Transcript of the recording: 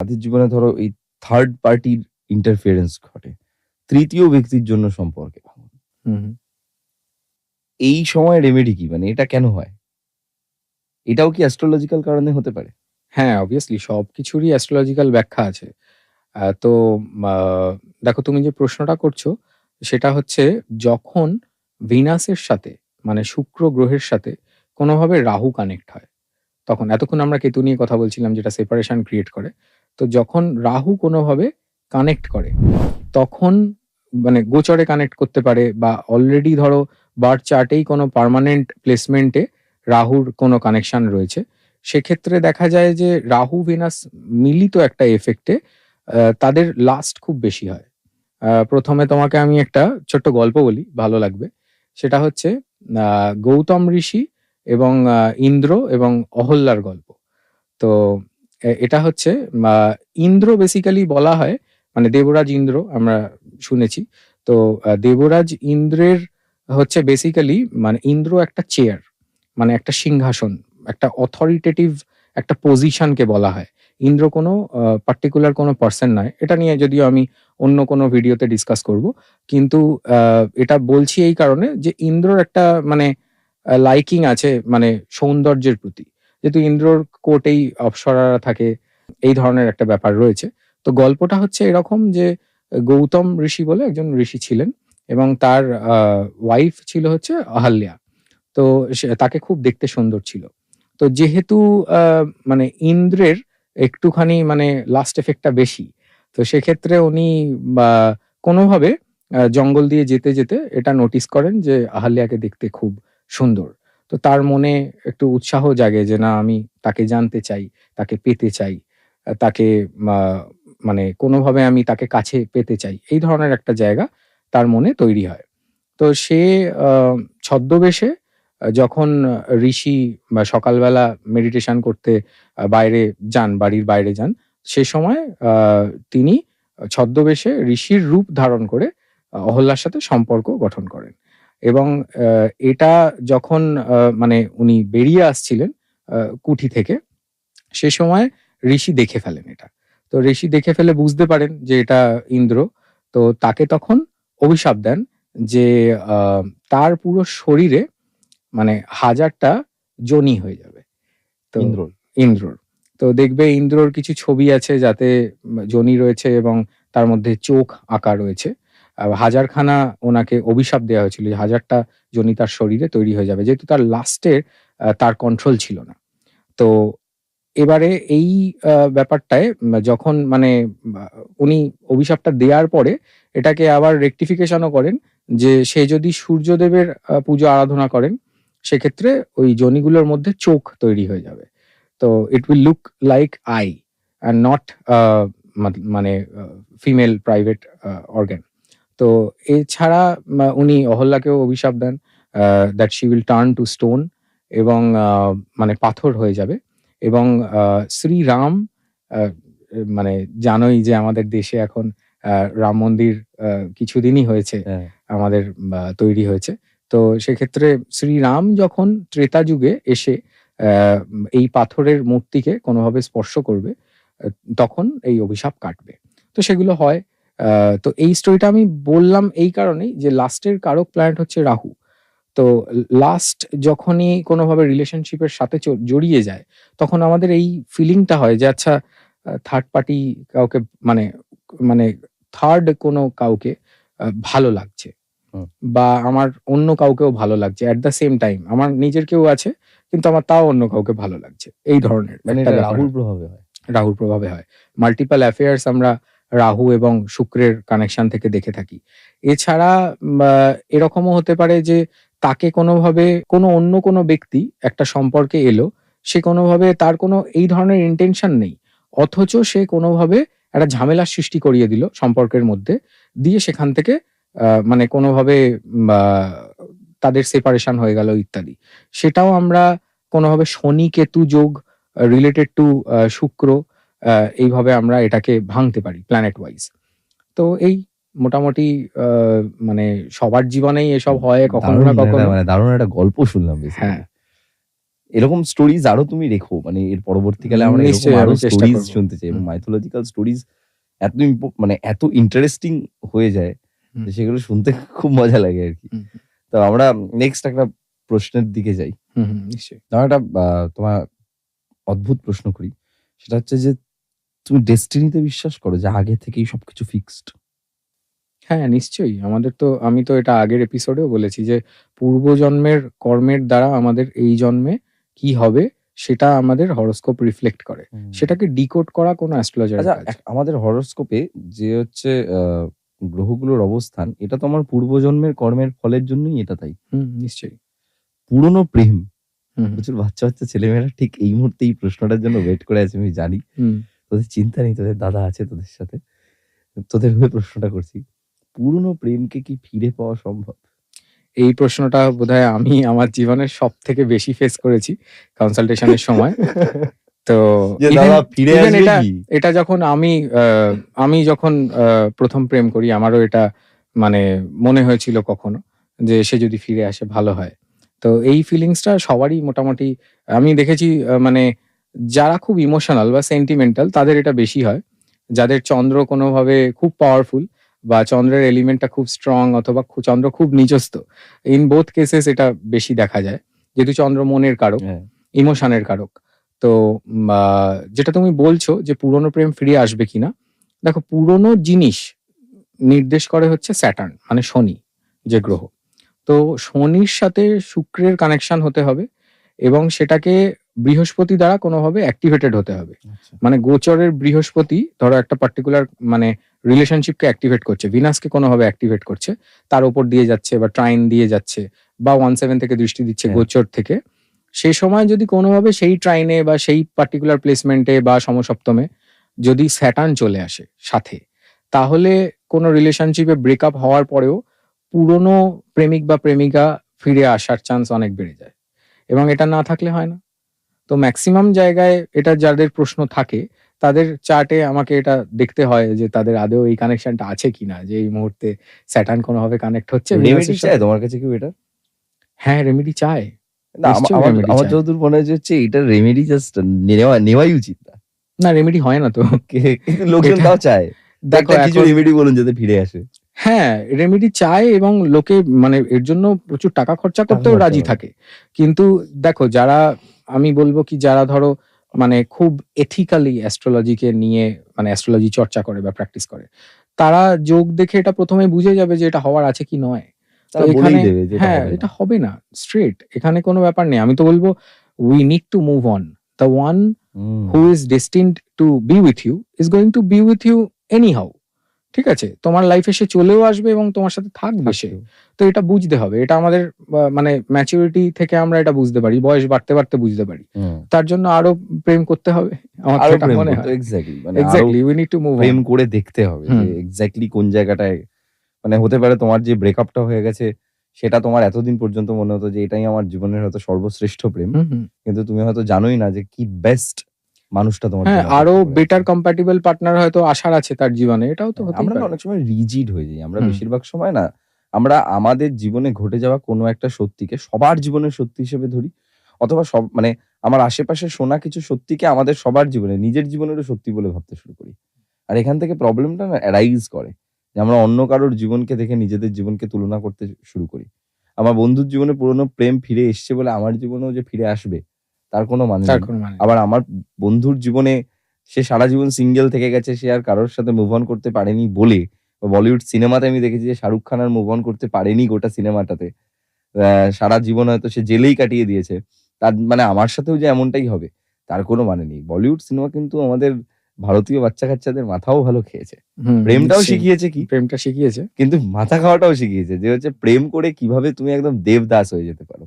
তাদের জীবনে ধরো এই থার্ড পার্টির ইন্টারফিয়ারেন্স ঘটে তৃতীয় ব্যক্তির জন্য সম্পর্কে ভাঙন। এই সময় রেমেডি কি মানে এটা কেন হয় এটাও কি অ্যাস্ট্রোলজিক্যাল কারণে হতে পারে হ্যাঁ, অবভিয়াসলি সবকিছুরই অ্যাস্ট্রোলজিক্যাল ব্যাখ্যা আছে। তো দেখো তুমি যে প্রশ্নটা করছ সেটা হচ্ছে যখন ভিনাসের সাথে মানে শুক্র গ্রহের সাথে কোনোভাবে রাহু কানেক্ট হয়। তখন এতক্ষণ আমরা কেতু নিয়ে কথা বলছিলাম যেটা সেপারেশন ক্রিয়েট করে। তো যখন রাহু কোনোভাবে কানেক্ট করে তখন মানে গোচরে কানেক্ট করতে পারে বা অলরেডি ধরো বার্থ চার্টেই কোনো পার্মানেন্ট প্লেসমেন্টে রাহুর কোনো কানেকশন রয়েছে। সেক্ষেত্রে দেখা যায় যে রাহু ভিনাস মিলিত একটা এফেক্টে তাদের লাস্ট খুব বেশি হয়। প্রথমে তোমাকে আমি একটা ছোট্ট গল্প বলি, ভালো লাগবে। সেটা হচ্ছে গৌতম ঋষি এবং ইন্দ্র এবং অহল্যার গল্প। তো এটা হচ্ছে ইন্দ্র বেসিক্যালি বলা হয় মানে দেবরাজ ইন্দ্র আমরা শুনেছি। তো দেবরাজ ইন্দ্রের হচ্ছে বেসিক্যালি মানে ইন্দ্র একটা চেয়ার মানে একটা সিংহাসন, একটা অথরিটেটিভ একটা পজিশনকে বলা হয়। ইন্দ্র কোনো পার্টিকুলার কোনো পারসন নয়। এটা নিয়ে যদিও আমি অন্য কোনো ভিডিওতে ডিসকাস করব। কিন্তু এটা বলছি এই কারণে যে ইন্দ্রর একটা মানে লাইকিং আছে মানে সৌন্দর্যের প্রতি। যেহেতু ইন্দ্রর কোর্টেই অপ্সরারা থাকে, এই ধরনের একটা ব্যাপার রয়েছে। তো গল্পটা হচ্ছে এরকম যে গৌতম ঋষি বলে একজন ঋষি ছিলেন এবং তার ওয়াইফ ছিল হচ্ছে আহাল্যা। তো তাকে খুব দেখতে সুন্দর ছিল। তো যেহেতু মানে ইন্দ্রের একটুখানি মানে লাস্ট এফেক্টটা বেশি। তো সেক্ষেত্রে উনি কোনোভাবে জঙ্গল দিয়ে যেতে, যেতে এটা নোটিস করেন যে আহাল্যাকে দেখতে খুব সুন্দর। তো তার মনে একটু উৎসাহ জাগে যে না আমি তাকে জানতে চাই, তাকে পেতে চাই। তাকে মানে কোনোভাবে আমি তাকে কাছে পেতে চাই। এই ধরনের একটা জায়গা তার মনে তৈরি হয়। তো সে ছদ্মবেশে যখন ঋষি সকালবেলা মেডিটেশন করতে বাইরে যান, বাড়ির বাইরে যান। সে সময় তিনি ছদ্মবেশে ঋষির রূপ ধারণ করে আ অহল্যার সাথে সম্পর্ক গঠন করেন। এবং এটা যখন মানে উনি বেরিয়ে আসছিলেন কুঠি থেকে, সে সময় ঋষি দেখে ফেলেন এটা। তো ঋষি দেখে ফেলে বুঝতে পারেন যে এটা ইন্দ্র। তো তাকে তখন অভিশাপ দেন যে তার পুরো শরীরে মানে ১০০০ টা যোনি হয়ে যাবে। তো ইন্দ্রর? ইন্দ্রর। তো দেখবে ইন্দ্রর কিছু ছবি আছে যাতে যোনি রয়েছে এবং তার মধ্যে চোখ আঁকা রয়েছে। ১০০০ ওনাকে অভিশাপ দেওয়া হয়েছিল যে ১০০০ টা যোনি তার শরীরে তৈরি হয়ে যাবে। যেহেতু তার লাস্টে আ তার কন্ট্রোল ছিল না। তো এবারে এই ব্যাপারটায় যখন মানে উনি অভিশাপটা দেওয়ার পরে এটাকে আবার রেকটিফিকেশন ও করেন যে সে যদি সূর্যদেবের পুজো আরাধনা করেন, সেক্ষেত্রে ওই যোনিগুলোর মধ্যে চোখ তৈরি হয়ে যাবে। তো it will look like eye and not মানে ফিমেল প্রাইভেট আ অর্গান। তো এছাড়া উনি অহল্যাকেও অভিশাপ দেন that she will turn to stone এবং মানে পাথর হয়ে যাবে। এবং শ্রীরাম মানে জানোই যে আমাদের দেশে এখন রাম মন্দির কিছুদিনই হয়েছে হ্যাঁ। আমাদের তৈরি হয়েছে। তো সেক্ষেত্রে শ্রীরাম যখন ত্রেতা যুগে এসে এই পাথরের মূর্তিকে কোনোভাবে স্পর্শ করবে, তখন এই অভিশাপ কাটবে। তো সেগুলো হয়। তো এই স্টোরিটা আমি বললাম এই কারণেই যে লাস্টের কারক প্ল্যানেট হচ্ছে রাহু। তো লাস্ট যখনই কোনোভাবে রিলেশনশিপ এর সাথে জড়িয়ে যায়, তখন আমাদের এই ফিলিংটা হয় যে আচ্ছা থার্ড পার্টি কাউকে মানে মানে থার্ড কোনো কাউকে ভালো লাগছে। বা আমার অন্য কাউকেও ভালো লাগছে এট দ্য সেম টাইম। আমার নিজের কেউ আছে কিন্তু আমার তাও অন্য কাউকে ভালো লাগছে। এই ধরনের মানে রাহুর প্রভাবে হয়? রাহুর প্রভাবে হয়। মাল্টিপল অ্যাফেয়ার্স আমরা রাহু এবং শুক্রের কানেকশন থেকে দেখে থাকি। এছাড়া এরকমও হতে পারে যে তাকে কোনোভাবে কোনো অন্য কোনো ব্যক্তি একটা সম্পর্কে এলো, সে কোনোভাবে তার কোনো এই ধরনের ইনটেনশন নেই। অথচ সে কোনোভাবে একটা ঝামেলার সৃষ্টি করিয়ে দিল সম্পর্কের মধ্যে। দিয়ে সেখান থেকে মানে কোনোভাবে তাদের সেপারেশন হয়ে গেল ইত্যাদি। সেটাও আমরা কোনোভাবে শনি-কেতু যোগ রিলেটেড টু শুক্র এইভাবে আমরা এটাকে ভাঙতে পারি প্ল্যানেট ওয়াইজ। তো এই মোটামুটি মানে সবার জীবনেই এসব হয় কখনো না কখনো। মানে দারুণ একটা গল্প শুনলাম হ্যাঁ। এরকম স্টোরিজ আরও তুমি রেখো মানে এর পরবর্তীকালে আমরা এরকম আরও স্টোরিজ শুনতে চাই মাইথোলজিক্যাল স্টোরিজ এত মানে এত ইন্টারেস্টিং হয়ে যায় যে সেগুলো শুনতে খুব মজা লাগে আর কি। তো আমরা নেক্সট একটা প্রশ্নের দিকে যাই। হুম, হুম, নিশ্চয়ই। তোমার একটা তোমার অদ্ভুত প্রশ্ন করি। সেটা হচ্ছে যে তুমি ডেস্টিনিতে বিশ্বাস করো যে আগে থেকেই সবকিছু ফিক্সড হ্যাঁ নিশ্চয়ই। আমাদের তো আমি তো এটা আগের এপিসোডেও বলেছি যে পূর্বজন্মের কর্মের দ্বারা আমাদের এই জন্মে কি হবে সেটা আমাদের হরোস্কোপ রিফ্লেক্ট করে। সেটাকে ডিকোড করা কোনো অ্যাস্ট্রোলজার আচ্ছা আমাদের হরোস্কোপে যে হচ্ছে আহ, গ্রহগুলোর অবস্থান এটা তো আমার পূর্বজন্মের কর্মের ফলের জন্যই এটা তাই। হুম নিশ্চয়ই। পুরনো প্রেম। প্রচুর বাচ্চা বাচ্চা ছেলেমেয়েরা ঠিক এই মুহূর্তে এই প্রশ্নটার জন্য ওয়েট করে আছে আমি জানি। তোদের চিন্তা নেই তোদের দাদা আছে তোদের সাথে। তোদের হয়ে প্রশ্নটা করছি পুরনো প্রেমকে কি ফিরে পাওয়া সম্ভব? এই প্রশ্নটা বোধহয় আমি আমার জীবনের সব থেকে বেশি ফেস করেছি কনসালটেশনের সময়। তো ফিরে এটা এটা যখন আমি আহ, আমি যখন আহ, প্রথম প্রেম করি আমারও এটা মানে মনে হয়েছিল কখনো যে সে যদি ফিরে আসে ভালো হয়। তো এই ফিলিংসটা সবারই মোটামুটি আমি দেখেছি আহ, মানে যারা খুব ইমোশনাল বা সেন্টিমেন্টাল তাদের এটা বেশি হয়। যাদের চন্দ্র কোনোভাবে খুব পাওয়ারফুল বা চন্দ্রের এলিমেন্টটা খুব স্ট্রং অথবা চন্দ্র খুব নিজস্ত ইন বোথ কেসেস এটা বেশি দেখা যায়। যেহেতু চন্দ্র মনের কারক হ্যাঁ। ইমোশনের কারক। তো যেটা তুমি বলছো যে পুরনো প্রেম ফিরে আসবে কিনা দেখো পুরনো জিনিস নির্দেশ করে হচ্ছে স্যাটার্ন মানে শনি যে গ্রহ। তো শনির সাথে শুক্রের কানেকশন হতে হবে এবং সেটাকে বৃহস্পতি দ্বারা কোনোভাবে অ্যাক্টিভেটেড হতে হবে আচ্ছা। মানে গোচরের বৃহস্পতি ধরো একটা পার্টিকুলার মানে রিলেশনশিপকে অ্যাক্টিভেট করছে ভিনাসকে কোনোভাবে অ্যাক্টিভেট করছে তার উপর দিয়ে যাচ্ছে বা ট্রাইন দিয়ে যাচ্ছে বা ওয়ান সেভেন থেকে দৃষ্টি দিচ্ছে হ্যাঁ। গোচর থেকে সেই সময় যদি কোনোভাবে সেই ট্রাইনে বা সেই পার্টিকুলার প্লেসমেন্টে বা সমসপ্তমে যদি স্যাটার্ন চলে আসে সাথে তাহলে কোনো রিলেশনশিপে ব্রেকআপ হওয়ার পরেও পুরনো প্রেমিক বা প্রেমিকা ফিরে আসার চান্স অনেক বেড়ে যায় এবং এটা না থাকলে হয় না তো ম্যাক্সিমাম জায়গায় এটা যাদের প্রশ্ন থাকে তাদের চার্টে আমাকে এটা দেখতে হয় যে তাদের আদেও এই কানেকশনটা আছে কিনা যে এই মুহূর্তে স্যাটার্ন কোনোভাবে কানেক্ট হচ্ছে রেমেডি। তোমার কাছে কি এটা? হ্যাঁ রেমেডি চায়। আমার। যতদূর মনে হচ্ছে হচ্ছে এটা রেমেডি জাস্ট নেওয়া নেওয়াই উচিত না। না রেমেডি হয় না তো। লোকজন তাও চায়। দেখো কিছু রেমেডি বলুন যাতে ফিরে আসে। হ্যাঁ রেমেডি চায় এবং লোকে মানে এর জন্য প্রচুর টাকা খরচা করতেও রাজি থাকে। কিন্তু দেখো যারা আমি বলব কি যারা ধরো মানে খুব এথিক্যালি অ্যাস্ট্রোলজিকে নিয়ে মানে অ্যাস্ট্রোলজি চর্চা করে বা প্র্যাকটিস করে তারা যোগ দেখে এটা প্রথমে বুঝে যাবে যে এটা হওয়ার আছে কি নয়। তো এখানে হ্যাঁ এটা হবে না স্ট্রেট এখানে কোনো ব্যাপার নেই। আমি তো বলব we need to move on the one. Who is destined to be with you is going to be with you anyhow ঠিক আছে? তোমার লাইফে সে চলেও আসবে এবং তোমার সাথে থাকবে সে। তো এটা বুঝতে হবে। এটা আমাদের মানে ম্যাচুরিটি থেকে আমরা এটা বুঝতে পারি বয়স বাড়তে বাড়তে বুঝতে পারি। তার জন্য আরও প্রেম করতে হবে আমার এটা মনে হয়। এক্স্যাক্টলি মানে exactly we need to move প্রেম করে দেখতে হবে যে এক্স্যাক্টলি কোন জায়গাটায় মানে হতে পারে তোমার যে ব্রেকআপটা হয়ে গেছে সেটা তোমার এতদিন পর্যন্ত মনে হতো যে এটাই আমার জীবনের হয়তো সর্বশ্রেষ্ঠ প্রেম। কিন্তু তুমি হয়তো জানোই না যে কি বেস্ট মানুষটা তোমার হ্যাঁ আরও বেটার কম্প্যাটিবল পার্টনার হয়তো আসার আছে তার জীবনে এটাও তো আমরা অনেক সময় রিজিড হয়ে যাই আমরা বেশিরভাগ সময় না আমরা আমাদের জীবনে ঘটে যাওয়া কোনো একটা সত্যিকে সবার জীবনের সত্যি হিসেবে ধরি অথবা সব মানে আমার আশেপাশে শোনা কিছু সত্যিকে আমাদের সবার জীবনে নিজের জীবনেরও সত্যি বলে ভাবতে শুরু করি। আর এখান থেকে প্রবলেমটা না অ্যারাইজ করে যে আমরা অন্য কারোর জীবনকে দেখে নিজেদের জীবনকে তুলনা করতে শুরু করি। আমার বন্ধুর জীবনে পুরনো প্রেম ফিরে এসছে বলে আমার জীবনেও যে ফিরে আসবে তার কোনো মানে মানে। আবার আমার বন্ধুর জীবনে সে সারা জীবন সিঙ্গেল থেকে গেছে সে আর কারোর সাথে মুভ অন করতে পারেনি বলে। বলিউড সিনেমাতে আমি দেখেছি যে শাহরুখ খান আর মুভ অন করতে পারেনি গোটা সিনেমাটাতে সারা জীবন হয়তো সে জেলেই কাটিয়ে দিয়েছে। তার মানে আমার সাথেও যে এমনটাই হবে তার কোনো মানে নেই। বলিউড সিনেমা কিন্তু আমাদের ভারতীয় বাচ্চা কাচ্চাদের মাথাও ভালো খেয়েছে। প্রেমটাও শিখিয়েছে কি? প্রেমটা শিখিয়েছে। কিন্তু মাথা খাওয়াটাও শিখিয়েছে যে হচ্ছে প্রেম করে কীভাবে তুমি একদম দেবদাস হয়ে যেতে পারো।